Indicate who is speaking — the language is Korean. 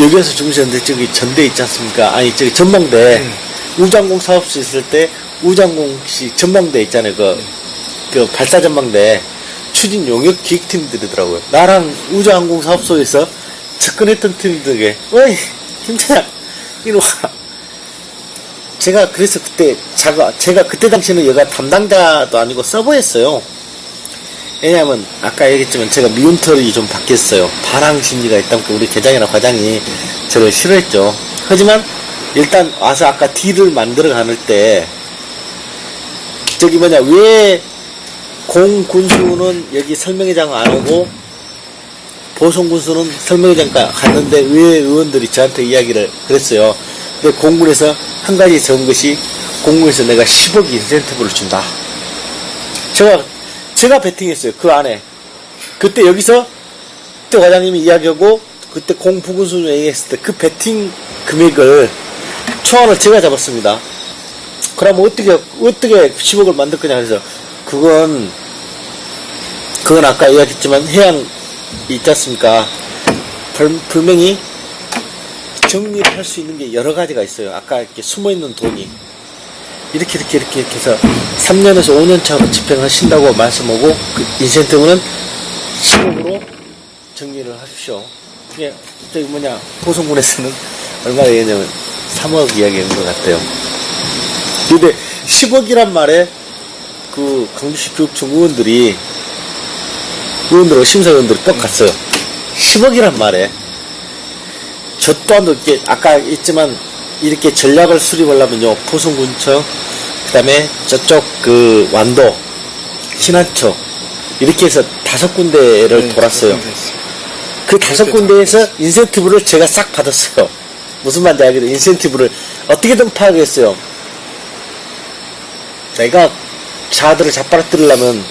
Speaker 1: 여기에서 주무셨는데 저기 전대 있지 않습니까? 아니 저기 전망대
Speaker 2: 음.
Speaker 1: 우장공 사업소 있을 때 우장공 씨 전망대 있잖아요. 그, 그 발사 전망대 추진 용역 기획팀들이더라고요. 나랑 우주항공 사업소에서 접근했던 팀들에게 어이 김차장 이리 와. 제가 그래서 그때 제가 제가 그때 당시에는 여가 담당자도 아니고 서버였어요. 왜냐하면 아까 얘기했지만 제가 미운 털이 좀 바뀌었어요. 반항 심리가 있다면 우리 계장이나 과장이 저를 싫어했죠. 하지만 일단 와서 아까 딜을 만들어 가는 때 저기 뭐냐 왜 공군수는 여기 설명회장 안 오고 보성군수는 설명회장 갔는데 왜 의원들이 저한테 이야기를 그랬어요. 근데 공군에서 한 가지 적은 것이 공군에서 내가 10억 인센티브를 준다. 제가 제가 베팅했어요 그 안에. 그때 여기서 그때 과장님이 이야기하고 그때 공부군수 얘기했을 때 그 베팅 금액을 초안을 제가 잡았습니다. 그럼 어떻게 어떻게 10억을 만들 거냐 해서 그건 그건 아까 이야기했지만 해양 있지 않습니까? 불, 분명히 정리를 할수 있는 게 여러 가지가 있어요. 아까 이렇게 숨어 있는 돈이 이렇게 이렇게 이렇게 이렇게 해서 3년에서 5년 차로 집행하신다고 말씀하고 그 인센티브는 10억으로 정리를 하십시오. 그게 저기 뭐냐 보성군에서는 얼마나 얘기냐면 3억 이야기하는 것 같아요. 근데 10억이란 말에 그 강주시 교육청 의원들이 의원들, 심사위원들이 뻑 갔어요. 10억이란 말에 저 또한도 이렇게 아까 있지만 이렇게 전략을 수립하려면요 포송군청 그 다음에 저쪽 그 완도 신안초 이렇게 해서 다섯 군데를
Speaker 2: 네,
Speaker 1: 돌았어요.
Speaker 2: 그
Speaker 1: 다섯 군데에서 인센티브를 제가 싹 받았어요. 무슨 말인지 알겠죠? 인센티브를 어떻게든 파악했어요. 내가 자들을 잡아뜨리려면